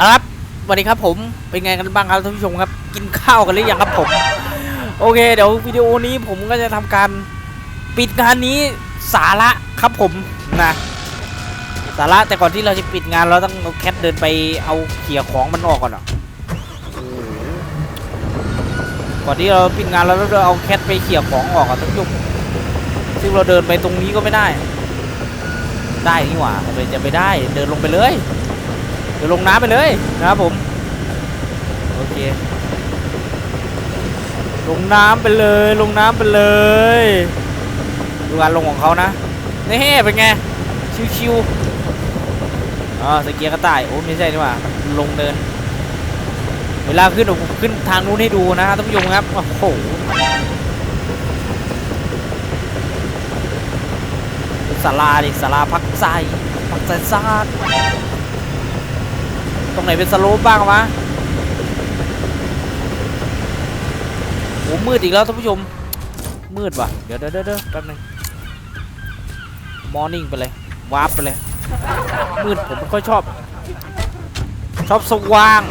ครับสวัสดีครับผมเป็นไงกันบ้างครับท่านผู้ชมครับกินข้าวกันหรือยังครับผม โอเค เดี๋ยววิดีโอนี้ผมก็จะทำการปิดงานนี้สาระครับผมนะสาระแต่ก่อนที่เราจะปิดงานเราต้องเอาแคทเดินไปเอาเขี่ยของมันออกก่อนอะก่อนที่เราปิดงานเราต้องเอาแคทไปเขี่ยของออกอะท่านผู้ชมซึ่งเราเดินไปตรงนี้ก็ไม่ได้ ได้นี่หว่าจะไปได้เดินลงไปเลย ดี๋ยวลงน้ำไปเลยนะครับผม โอเค ลงน้ำไปเลย ลงน้ำไปเลย ดูการลงของเขานะ นี่เป็นไง ชิวๆอ๋อสเกียร์กระต่าย โอ้ไม่ใช่นี่หว่า ลงเดิน เวลาขึ้นผมขึ้นทางนู้นให้ดูนะท่านผู้ชมครับ โอ้โหศาลาดิศาลาพักใจพักใจซาก รงไหนเป็นสโลปบ้างวะโอ้มืดอีกแล้วท่านผู้ชม มืดว่ะ เดี๋ยวเดี๋ยวเดี๋ยวแป๊บนึงมอร์นิ่งไปเลยวาร์ปไปเลย มืดผมไม่ค่อยชอบ ชอบสว่าง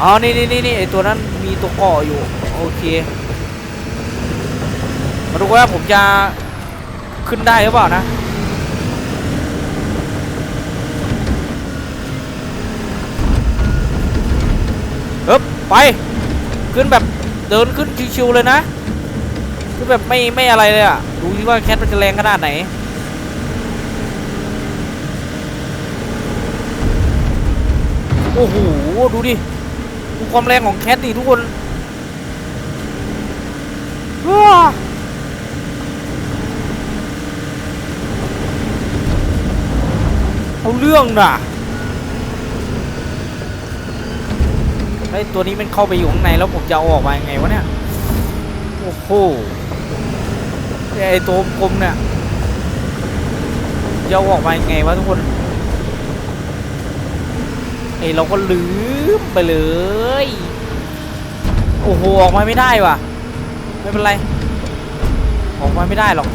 อ๋อ นี่นี่นี่นี่ไอตัวนั้นมีตัวก่ออยู่ โอเค มาดูว่าผมจะขึ้นได้หรือเปล่านะ เอ๊บ ไป ขึ้นแบบเดินขึ้นชิวๆเลยนะขึ้นแบบไม่ไม่อะไรเลยอะ ดูที่ว่าแคทมันจะแรงขนาดไหน โอ้โห ดูดิ ดูความแรงของแคทดิทุกคนว้าเอาเรื่องน่ะ ไอ้ตัวนี้มันเข้าไปอยู่ข้างในแล้วผมจะเอาออกมายังไงวะเนี่ยโอ้โหไอ้ตัวกลมเนี่ยจะเอาออกมายังไงวะทุกคนไอ้เราก็ลืมไปเลยโอ้โหออกมาไม่ได้ว่ะไม่เป็นไร ออกมาไม่ได้หรอก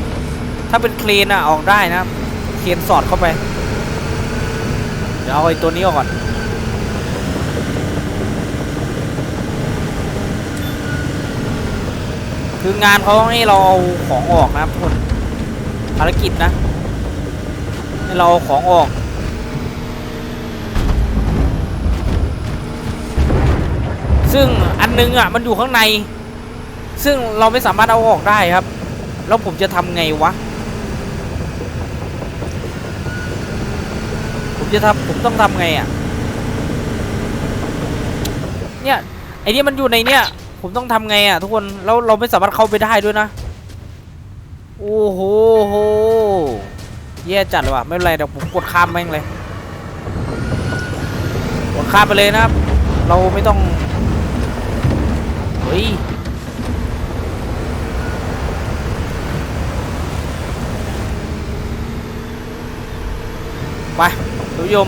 ถ้าเป็นเครนอะออกได้นะเครนสอดเข้าไปเดี๋ยวเอาไอ้ตัวนี้ออกก่อน คืองานเขาให้เราเอาของออกนะครับทุกคนภารกิจนะ ให้เราเอาของออกซึ่งอันนึงอะมันอยู่ข้างใน ซึ่งเราไม่สามารถเอาออกได้ครับ แล้วผมจะทำไงวะ ผมจะทำผมต้องทำไงอะ เนี่ยไอ้นี่มันอยู่ในเนี่ย ผมต้องทำไงอะทุกคนแล้วเราไม่สามารถเข้าไปได้ด้วยนะ โอ้โหโหแย่จัดเลยว่ะไม่เป็นไรเดี๋ยวผมกดข้ามแม่งเลยกดข้ามไปเลยนะครับ เราไม่ต้องเฮ้ยไปทุกผู้ชม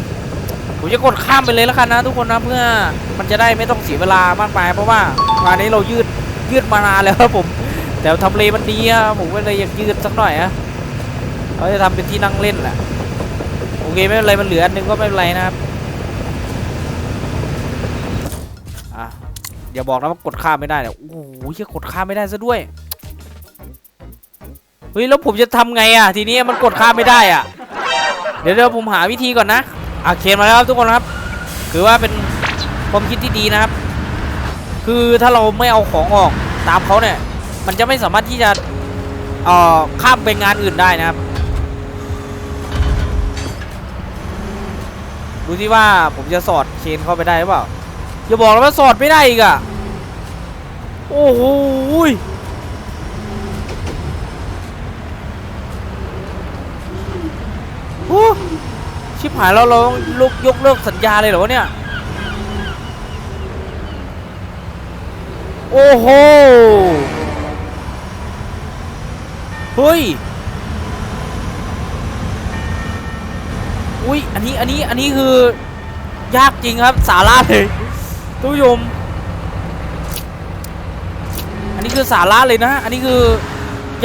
ผมจะกดข้ามไปเลยแล้วกันนะทุกคนนะเพื่อมันจะได้ไม่ต้องเสียเวลามากมายเพราะว่า งานนี้เรายืดยืดมานานแล้วครับผม แต่ทำเลมันดีอะผมก็เลยอยากยืดสักหน่อยอะเขาจะทำเป็นที่นั่งเล่นแหละโอเคไม่เป็นไรมันเหลืออันนึงก็ไม่เป็นไรนะครับอะอย่าบอกนะว่ากดข้ามไม่ได้เนี่ยโอ้โหเหี้ยกดข้ามไม่ได้ซะด้วยเฮ้ยแล้วผมจะทำไงอะทีนี้มันกดข้ามไม่ได้อะเดี๋ยวเดี๋ยวผมหาวิธีก่อนนะอะเคนมาแล้วครับทุกคนครับ คือว่าเป็นความคิดที่ดีนะครับ คือถ้าเราไม่เอาของออกตามเขาเนี่ย มันจะไม่สามารถที่จะเอ่อข้ามไปงานอื่นได้นะครับ ดูที่ว่าผมจะสอดเคนเข้าไปได้หรือเปล่าอย่าบอกนะว่าสอดไม่ได้อีกอะโอ้โหยโอ้ชิบหายแล้วเราต้องลุกยกเลิกสัญญาเลยเหรอเนี่ย โอ้โห เฮ้ย อุ้ย อันนี้ อันนี้ อันนี้คือยากจริงครับ สาระเลยทุกผู้ชม อันนี้คือสาระเลยนะ อันนี้คือ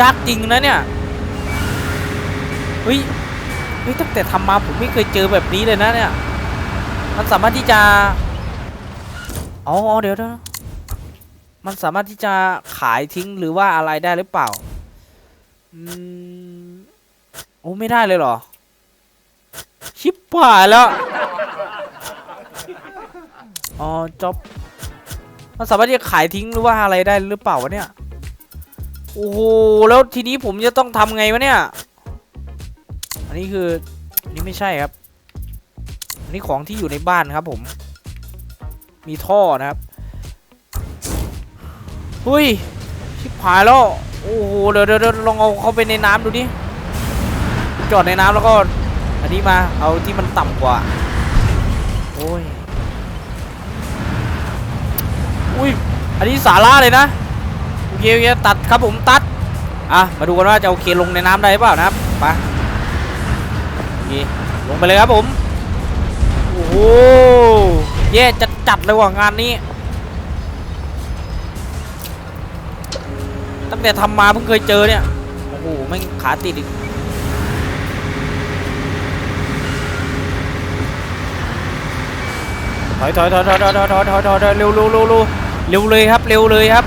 ยากจริงนะเนี่ย เฮ้ย เฮ้ย ตั้งแต่ทำมาผมไม่เคยเจอแบบนี้เลยนะเนี่ย มันสามารถที่จะ อ๋อ เดี๋ยวนะ มันสามารถที่จะขายทิ้งหรือว่าอะไรได้หรือเปล่า อืม โอ้ไม่ได้เลยเหรอ ชิบหายแล้ว อ๋อจ็อบ มันสามารถที่จะขายทิ้งหรือว่าอะไรได้หรือเปล่าวะเนี่ย โอ้โห แล้วทีนี้ผมจะต้องทำไงวะเนี่ย อันนี้คืออันนี้ไม่ใช่ครับ อันนี้ของที่อยู่ในบ้านครับผม มีท่อนะครับ ฮ้ย ชิบหายแล้ว โอ้โห เดี๋ยวเดี๋ยวลองเอาเขาไปในน้ำดูดิ จอดในน้ำแล้วก็ อันนี้มา เอาที่มันต่ำกว่า โอ้ย อุ้ย อันนี้สาระเลยนะ โอเคโอเคตัดครับผมตัด อะ มาดูกันว่าจะโอเคลงในน้ำได้เปล่านะครับไปโอเคลงไปเลยครับผม โอ้โหแย่จัดจัดเลยว่ะงานนี้ ตั้งแต่ทำมาเพิ่งเคยเจอเนี่ย โอ้โหแม่งขาติดอีกถอยถอยถอยถอยถอยถอยถอยถอยถอยเร็วเร็วเร็วเร็วเร็วเลยครับ เร็วเลยครับ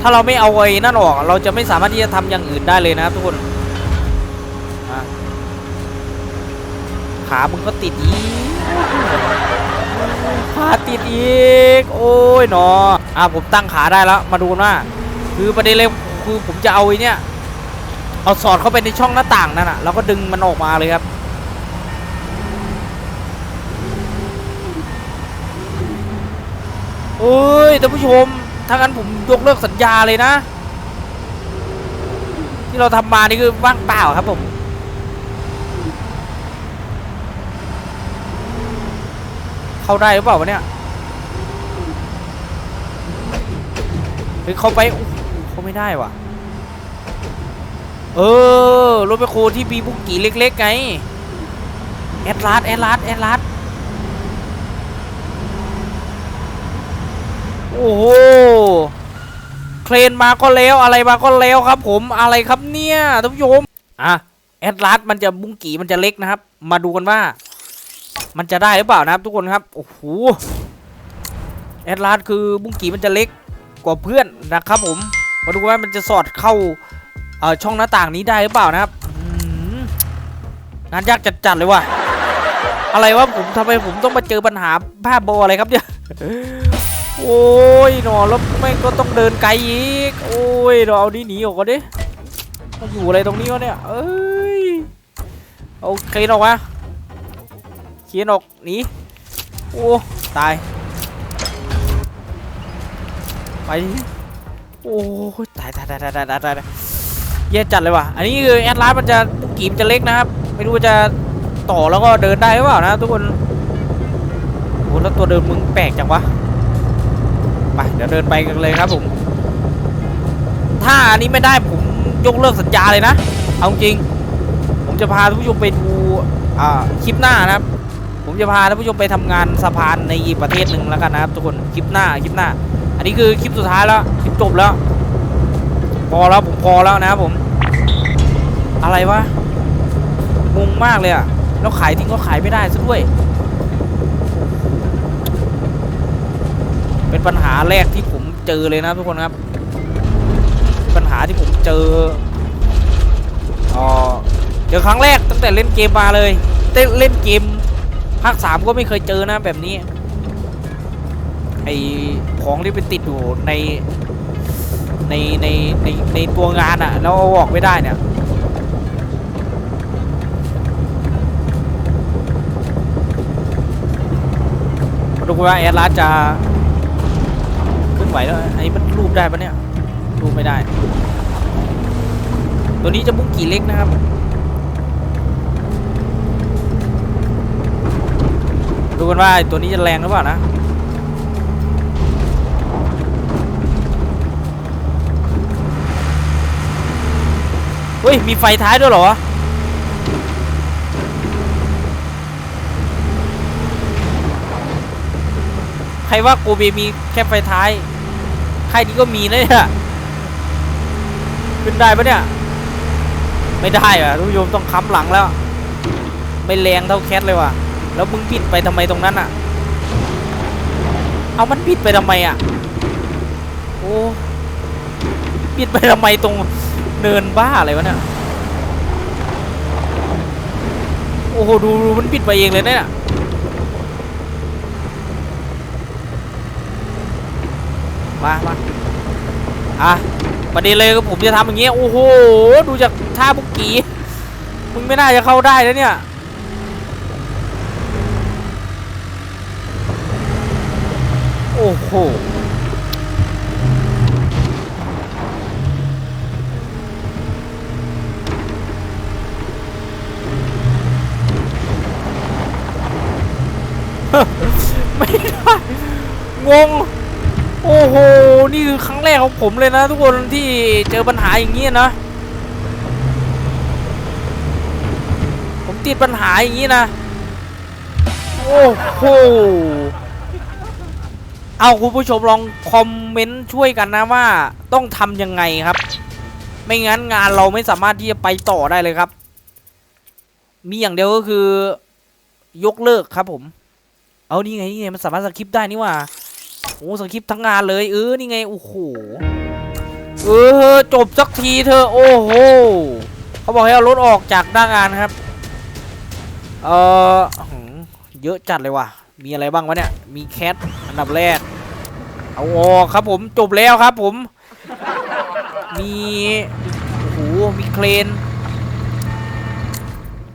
ถ้าเราไม่เอาไอ้นั่นออก เราจะไม่สามารถที่จะทำอย่างอื่นได้เลยนะครับทุกคนขามึงก็ติดอีกขาติดอีก โอ้ยหนอ อะผมตั้งขาได้แล้ว มาดูกันว่า คือประเด็นเลยคือผมจะเอาไอ้เนี่ยเอาสอดเข้าไปในช่องหน้าต่างนั่นน่ะแล้วก็ดึงมันออกมาเลยครับเอ้ยท่านผู้ชม ถ้างั้นผมยกเลิกสัญญาเลยนะ ที่เราทำมานี่คือว่างเปล่าครับผมเข้าได้หรือเปล่าวะเนี่ย เฮ้ยเข้าไปโอ้โหเข้าไม่ได้ว่ะ เออ รถไปโคที่มีบุกกี่เล็กๆไง แอดลาสแอดลาสแอดลาสโอ้โห เครนมาก็แล้วอะไรมาก็แล้วครับ ผมอะไรครับเนี่ยท่านผู้ชมอะแอดลาสมันจะบุ้งกี่มันจะเล็กนะครับ มาดูกันว่า มันจะได้หรือเปล่านะครับ ทุกคนครับ โอ้โห แอดลาสคือบุ้งกี่มันจะเล็ก กว่าเพื่อนนะครับผมมาดูว่ามันจะสอดเข้าเอ่อช่องหน้าต่างนี้ได้หรือเปล่านะครับงานยากจัดๆเลยว่ะอะไรวะผมทำไมผมต้องมาเจอปัญหาบ้าบอะไรครับเนี่ยโอ้ยหนอแล้วแม่งก็ต้องเดินไกลอีก โอ้ยเราเอาดีหนีออกก่อนดิมาอยู่อะไรตรงนี้วะเนี่ยเอ้ยเอาเคลนออกมาเคลนออกหนีโอ้ตาย ไป โอ้ยตายตายตายตายตายตายตายแย่จัดเลยว่ะ อันนี้คือแอดลาสมันจะกีบจะเล็กนะครับ ไม่รู้ว่าจะต่อแล้วก็เดินได้หรือเปล่านะทุกคนโอ้แล้วตัวเดินมึงแปลกจังวะ ไปเดี๋ยวเดินไปกันเลยครับผม ถ้าอันนี้ไม่ได้ผมยกเลิกสัญญาเลยนะ เอาจริง ผมจะพาท่านผู้ชมไปดูคลิปหน้านะครับ ผมจะพาท่านผู้ชมไปทำงานสะพานในอีกประเทศหนึ่งแล้วกันนะครับทุกคน คลิปหน้า คลิปหน้า อันนี้คือคลิปสุดท้ายแล้วคลิปจบแล้ว พอแล้วผมพอแล้วนะครับผม อะไรวะงงมากเลยอะแล้วขายทิ้งก็ขายไม่ได้ซะด้วย เป็นปัญหาแรกที่ผมเจอเลยนะทุกคนครับ ปัญหาที่ผมเจออ๋อเจอครั้งแรกตั้งแต่เล่นเกมมาเลยเต้นเล่นเกมภาคสามก็ไม่เคยเจอนะแบบนี้ ไอของที่เป็นติดอยู่ในในในในในตัวงานอะแล้วเอาออกไม่ได้เนี่ยดูว่าแอดลาสจะขึ้นไหวแล้วไอ้มันรูปได้ปะเนี่ยรูปไม่ได้ ตัวนี้จะบุกกี่เล็กนะครับดูกันว่าตัวนี้จะแรงหรือเปล่านะ ฮ้ย มีไฟท้ายด้วยเหรอ ใครว่าโกเบมีแค่ไฟท้ายใครนี้ก็มีนะเนี่ยขึ้นได้ปะเนี่ย ไม่ได้อะทุกผู้ชมต้องค้ำหลังแล้ว ไม่แรงเท่าแคทเลยว่ะ แล้วมึงบิดไปทำไมตรงนั้นอะเอามันบิดไปทำไมอะโอ้บิดไปทำไมตรง เนินบ้าอะไรวะเนี่ยโอ้โหดูมันบิดไปเองเลยเนี่ยมามาอะประเด็นเลยก็ผมจะทำอย่างเงี้ยโอ้โหดูจากท่าบุกกี้มึงไม่น่าจะเข้าได้แล้วเนี่ยโอ้โห ไม่ได้งง โอ้โห นี่คือครั้งแรกของผมเลยนะ ทุกคนที่เจอปัญหาอย่างนี้นะ ผมติดปัญหาอย่างนี้นะ โอ้โห เอาคุณผู้ชมลองคอมเมนต์ช่วยกันนะว่าต้องทำยังไงครับ ไม่งั้นงานเราไม่สามารถที่จะไปต่อได้เลยครับ มีอย่างเดียวก็คือยกเลิกครับผม เอานี่ไงนี่ไงมันสามารถสคริปได้นี่ว่าโอ้สคริปทั้งงานเลยเออนี่ไงโอ้โหเออจบสักทีเธอโอ้โหเขาบอกให้เอารถออกจากหน้างานครับเออเยอะจัดเลยว่ะมีอะไรบ้างวะเนี่ยมีแคทอันดับแรกเอาออกครับผมจบแล้วครับผม มีโอ้โหมีเครน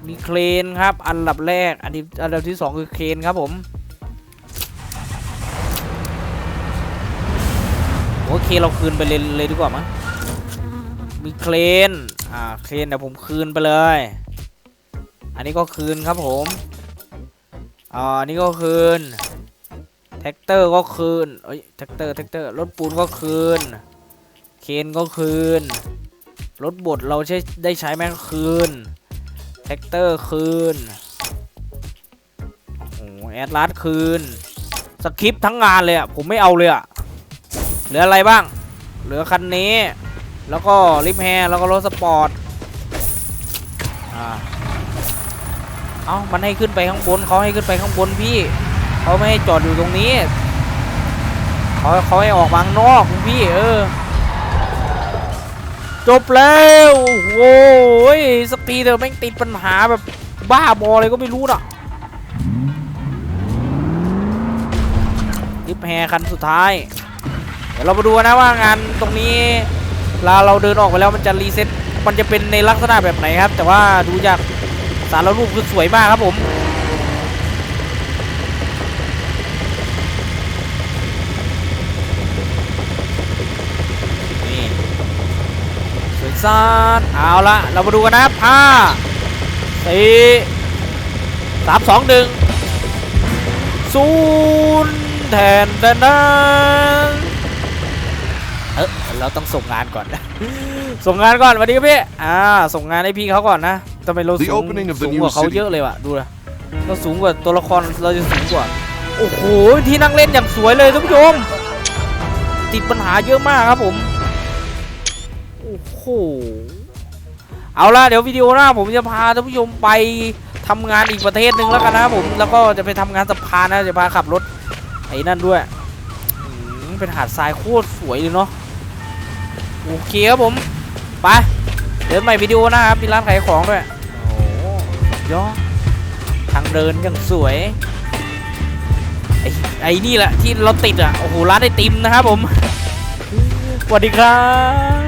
มีเครนครับ อันดับแรกอันที่อันดับที่สองคือเครนครับผม โอเคเราคืนไปเลยเลยดีกว่ามั้งมีเครนอ่าเครนเดี๋ยวผมคืนไปเลย อันนี้ก็คืนครับผมอ่าอันนี้ก็คืนแท็กเตอร์ก็คืนเอ้ยแท็กเตอร์แท็กเตอร์รถปูนก็คืน เคนก็คืน รถบดเราใช้ได้ใช้แม่งคืน แท็กเตอร์คืน โอ้โหแอดลาสคืน สคริปต์ทั้งงานเลยอะ ผมไม่เอาเลยอะ เหลืออะไรบ้าง เหลือคันนี้ แล้วก็ลิฟแฮร์แล้วก็รถสปอร์ตอ่าเอ้ามันให้ขึ้นไปข้างบนเขาให้ขึ้นไปข้างบนพี่เขาไม่ให้จอดอยู่ตรงนี้เขาเขาให้ออกมางนอกพี่เออ จบแล้วโอ้ยสกทีเธอแม่งติดปัญหาแบบบ้าบออะไรก็ไม่รู้น่ะลิฟแฮร์คันสุดท้าย ดี๋ยวเรามาดูนะว่างานตรงนี้เวลาเราเดินออกไปแล้วมันจะรีเซ็ตมันจะเป็นในลักษณะแบบไหนครับ แต่ว่าดูจากสารรูปคือสวยมากครับผมนี่สวยซานเอาละเรามาดูกันนะครับห้าสี่สามสองหนึ่งศูนย์แทนแทน เออเราต้องส่งงานก่อน ส่งงานก่อนสวัสดีครับพี่อ่าส่งงานให้พี่เขาก่อนนะทำไมเรา The สูง opening of the สูง new กว่าเขา city เยอะเลยว่ะดูนะเราสูงกว่าตัวละครเราจะสูงกว่าโอ้โหที่นั่งเล่นอย่างสวยเลยท่านผู้ชมติดปัญหาเยอะมากครับผมโอ้โหเอาล่ะเดี๋ยววิดีโอหน้าผมจะพาท่านผู้ชมไปทำงานอีกประเทศหนึ่งแล้วกันนะครับผมแล้วก็จะไปทำงานสะพานนะจะพาขับรถไอ้นั่นด้วยอืมเป็นหาดทรายโคตรสวยเลยเนาะ โอเคครับผมไปเดินใหม่วิดีโอนะครับมีร้านขายของด้วยโอ้ยอดทางเดินอย่างสวยไอ้ไอ้นี่แหละที่เราติดอะโอ้โหร้านไอติมนะครับผมสวัสดีครับ